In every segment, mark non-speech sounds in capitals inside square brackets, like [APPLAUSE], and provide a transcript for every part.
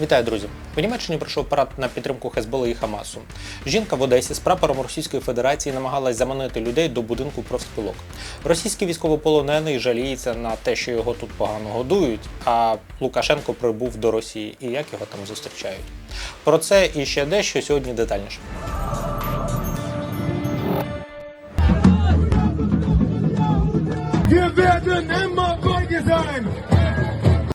Вітаю, друзі! В Німеччині пройшов парад на підтримку Хезболи і Хамасу. Жінка в Одесі з прапором Російської Федерації намагалась заманити людей до будинку профспілок. Російський військовополонений жаліється на те, що його тут погано годують, а Лукашенко прибув до Росії і як його там зустрічають. Про це і ще дещо сьогодні детальніше. Wir werden immer sein!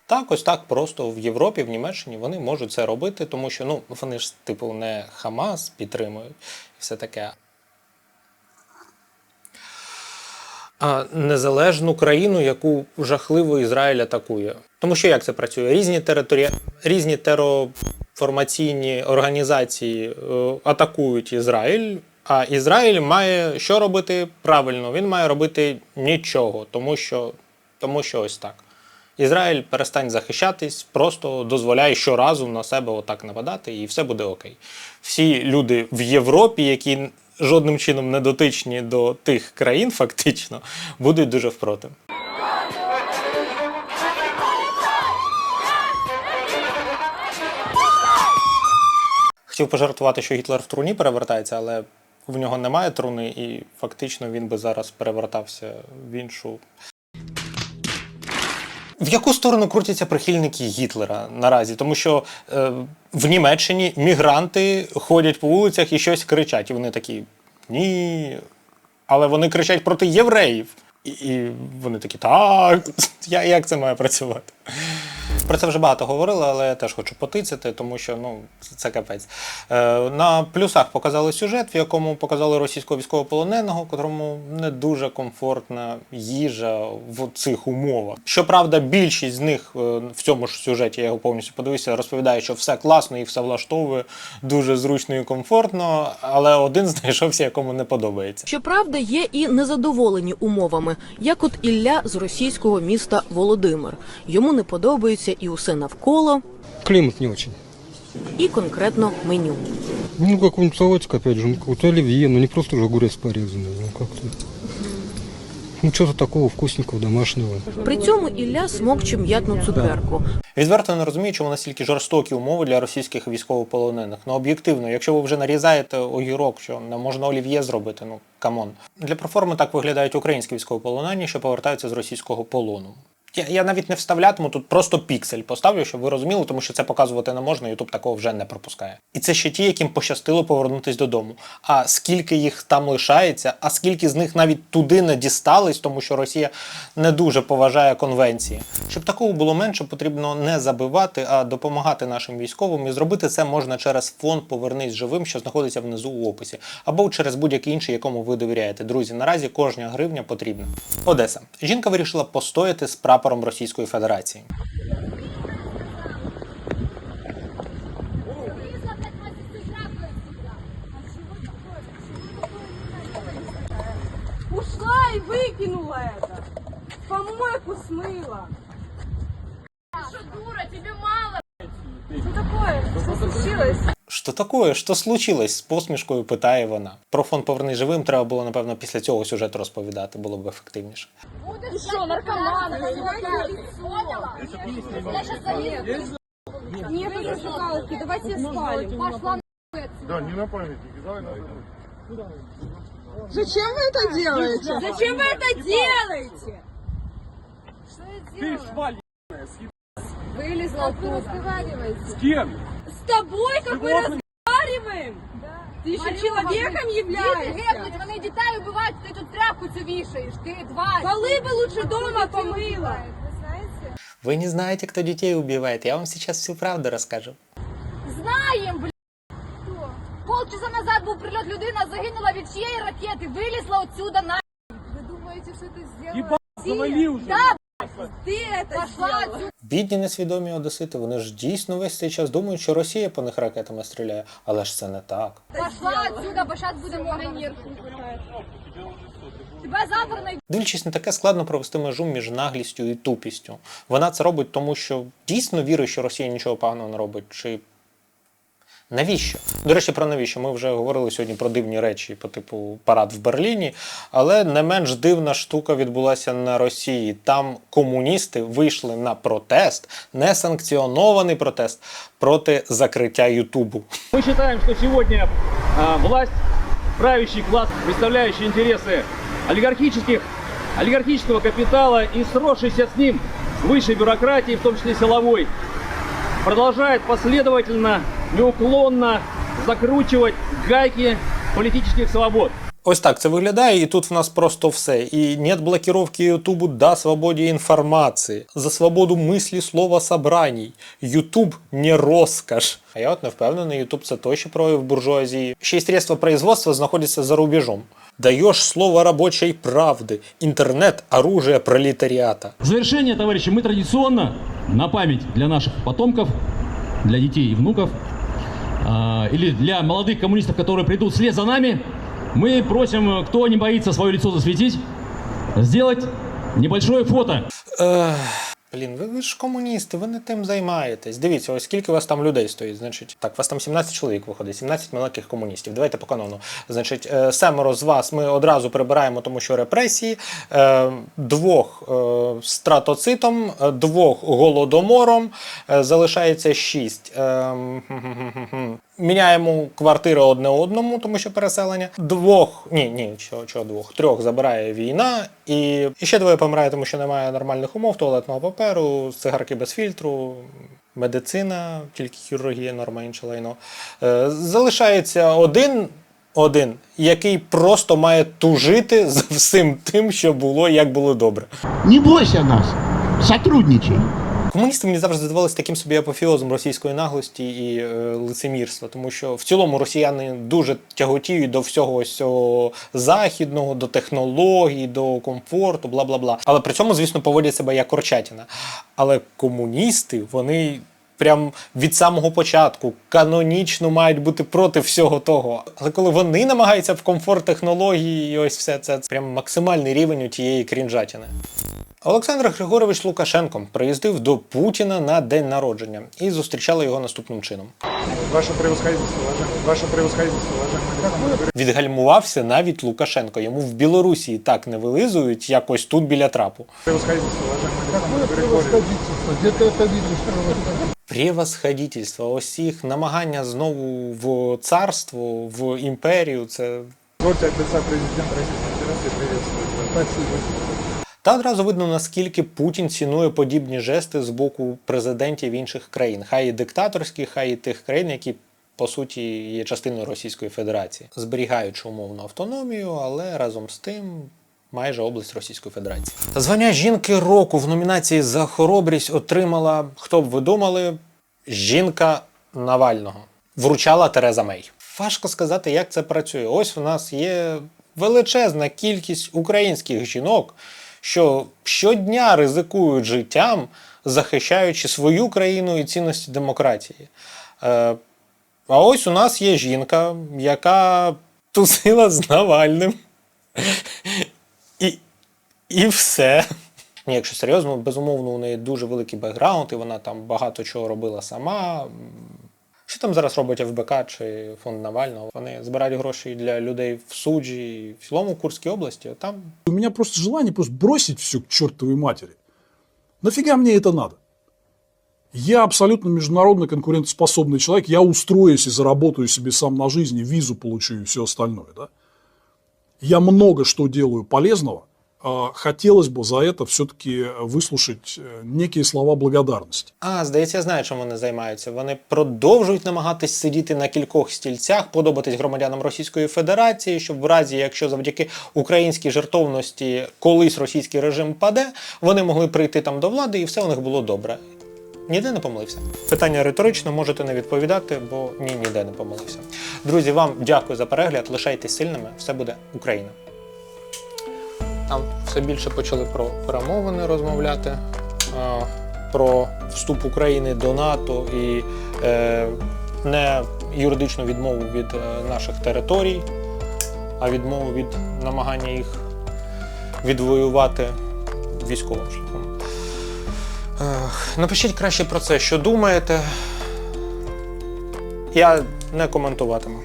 Так, ось так просто в Європі, в Німеччині вони можуть це робити, тому що ну вони ж типу не Хамас підтримують і все таке. А незалежну країну, яку жахливо Ізраїль атакує. Тому що як це працює? Різні території, різні тероформаційні організації е, атакують Ізраїль. А Ізраїль має що робити правильно? Він має робити нічого, тому що, тому що ось так. Ізраїль перестань захищатись, просто дозволяє щоразу на себе отак нападати, і все буде окей. Всі люди в Європі, які жодним чином не дотичні до тих країн, фактично, будуть дуже впроти. Хотів пожартувати, що Гітлер в труні перевертається, але в нього немає труни, і фактично він би зараз перевертався в іншу в яку сторону крутяться прихильники Гітлера наразі? Тому що е, в Німеччині мігранти ходять по вулицях і щось кричать. І вони такі ні. Але вони кричать проти євреїв. І, вони такі, так, [LAUGHS] я, як це має працювати? Про це вже багато говорили, але я теж хочу потицяти, тому що ну, це капець. Е, на плюсах показали сюжет, в якому показали російського військовополоненого, котрому не дуже комфортна їжа в цих умовах. Щоправда, більшість з них е, в цьому ж сюжеті, я його повністю подивився, розповідає, що все класно і все влаштовує, дуже зручно і комфортно, але один [LAUGHS] знайшовся, якому не подобається. Щоправда, є і незадоволені умовами, як от Ілля з російського міста Володимир. Йому не подобається і усе навколо, Клімат не дуже. і конкретно меню. Ну, какой-нибудь салатик, опять же, ну, какой-то оливье, ну, не просто же огурец порезанный, ну, как-то. Ну, что-то такого вкусненького, домашнього. При цьому Ілля смокче м'ятну цукерку. Відверто не розумію, чому настільки жорстокі умови для російських військовополонених. Ну об'єктивно, якщо ви вже нарізаєте огірок, що не можна олів'є зробити, ну камон. Для проформи так виглядають українські військовополонені, що повертаються з російського полону. Я, я навіть не вставлятиму тут просто піксель поставлю, щоб ви розуміли, тому що це показувати не можна, Ютуб такого вже не пропускає. І це ще ті, яким пощастило повернутись додому. А скільки їх там лишається, а скільки з них навіть туди не дістались, тому що Росія не дуже поважає конвенції. Щоб такого було менше, потрібно не забивати, а допомагати нашим військовим. І зробити це можна через фонд Повернись живим, що знаходиться внизу у описі, або через будь-який інший, якому ви довіряєте. Друзі, наразі кожна гривня потрібна. Одеса. Жінка вирішила постояти з прапором Російської Федерації. Ушла и выкинула это. Помойку смыла. Ты что, дура, тебе мало? Что такое? Что случилось? Що такое? Що случилось? з посмішкою питає вона. Про фонд Повернись живим треба було, напевно, після цього сюжету розповідати, було б ефективніше. Ты что, наркоман? Поняла? Я сейчас заеду. Нет, это зажигалки, давайте спалим. Пошла Да, не на памятник, давай на Зачем вы это делаете? Зачем вы это делаете? Что я делаю? Вылезла оттуда. С кем? С тобой как мы разговариваем? Ты еще человеком являешься? Гепнуть, вони дітей вбивають, ти тут тряпку цю вішаєш, ти тварь. Полы бы лучше дома помыла. Ви не знаєте, хто дітей убиває? Я вам зараз всю правду розкажу. Знаєм, блядь. Полчаса назад був прильот, людина загинула від чиєї ракети, вилізла отсюда на... Вы думаете, что это сделала? Ебать, завали уже. Да, Бідні несвідомі одесити, вони ж дійсно весь цей час думають, що Росія по них ракетами стріляє, але ж це не так. Пошла отсюда, бо зараз будемо на Тебе завтра найдуть. Дивлячись на таке, складно провести межу між наглістю і тупістю. Вона це робить тому, що дійсно вірить, що Росія нічого поганого не робить, чи Навіщо? До речі, про навіщо? Ми вже говорили сьогодні про дивні речі по типу парад в Берліні, але не менш дивна штука відбулася на Росії. Там комуністи вийшли на протест, несанкціонований протест проти закриття Ютубу. Мы считаем, что сегодня а, власть, правящий класс, представляющий интересы олигархических, олигархического капитала и сросшийся с ним высшей бюрократии, в том числе силовой, продолжает последовательно, неуклонно закручивать гайки политических свобод. Ось так це виглядає, і тут в нас просто все. І нет блокировки Ютубу да свободі інформації, за свободу мислі, слова, собраній. Ютуб не розкаш. А я от не впевнений, Ютуб це той, що прояв буржуазії. Ще й средства производства знаходяться за рубежом. Даєш слово рабочей правди. Інтернет оружие пролетаріата. В завершение, товарищи, мы традиционно, на память для наших потомков, для детей и внуков, а, или для молодых коммунистов, которые придут вслед за нами, мы просим, кто не боится свое лицо засветить, сделать небольшое фото. Блін, ви, ви ж комуністи, ви не тим займаєтесь. Дивіться, ось скільки у вас там людей стоїть. Значить, так, у вас там 17 чоловік виходить, 17 маленьких комуністів. Давайте по канону. Значить, е, семеро з вас ми одразу прибираємо, тому що репресії, е, двох е, стратоцитом, двох голодомором, залишається шість. Міняємо квартири одне одному, тому що переселення. Двох, ні, ні, чого, чого двох, трьох забирає війна, і, і ще двоє помирає, тому що немає нормальних умов, туалетного паперу, цигарки без фільтру. Медицина, тільки хірургія, норма інше лайно. Е, залишається один, один, який просто має тужити за всім тим, що було, як було добре. Не бойся нас, сотрудничай. Комуністи мені завжди здавалися таким собі апофеозом російської наглості і е, лицемірства, тому що в цілому росіяни дуже тяготіють до всього ось цього західного, до технологій, до комфорту, бла бла бла. Але при цьому, звісно, поводять себе як корчатіна. Але комуністи, вони. Прям від самого початку канонічно мають бути проти всього того. Але коли вони намагаються в комфорт технології, і ось все це, це прям максимальний рівень у тієї крінжатіни. Олександр Григорович Лукашенко приїздив до Путіна на день народження і зустрічали його наступним чином. Ваше превосходительство, уважаемый. Ваше превосходительство, уважаемый. Відгальмувався навіть Лукашенко. Йому в Білорусі так не вилизують, як ось тут біля трапу. Превосходительство, уважаемый. Григорий. Превосходительство, ось їх намагання знову в царство, в імперію. Це Позвольте от лица президента Российской Федерации приветствовать вас. Та одразу видно, наскільки Путін цінує подібні жести з боку президентів інших країн, хай і диктаторських, хай і тих країн, які по суті є частиною Російської Федерації, зберігаючи умовну автономію, але разом з тим. Майже область Російської Федерації. Звання жінки року в номінації за хоробрість отримала, хто б ви думали, жінка Навального. Вручала Тереза Мей. Важко сказати, як це працює. Ось у нас є величезна кількість українських жінок, що щодня ризикують життям, захищаючи свою країну і цінності демократії. Е, а ось у нас є жінка, яка тусила з Навальним. І, і все. Якщо серйозно, безумовно, у неї дуже великий бекграунд, і вона там багато чого робила сама. Що там зараз робить ФБК чи фонд Навального? Вони збирають гроші для людей в суджі, і в цілому в Курській області. Там У меня просто желание просто бросить все к чертовой матери. Нафига мне это надо? Я абсолютно международно конкурентоспособный человек. Я устроюсь и заработаю себе сам на жизни, визу получу и все остальное. Да? Я много что делаю полезного. А Хотелось бы за это все-таки выслушать э, некие слова благодарности. А, здається, я знаю, чим вони займаються. Вони продовжують намагатись сидіти на кількох стільцях, подобатись громадянам Російської Федерації, щоб в разі, якщо завдяки українській жертовності колись російський режим паде, вони могли прийти там до влади і все у них було добре. Ніде не помилився. Питання риторично можете не відповідати, бо ні, ніде не помилився. Друзі, вам дякую за перегляд. Лишайтесь сильними, все буде Україна. Там все більше почали про перемовини розмовляти, про вступ України до НАТО і е, не юридичну відмову від е, наших територій, а відмову від намагання їх відвоювати військовим шляхом. Напишіть краще про це, що думаєте. Я не коментуватиму.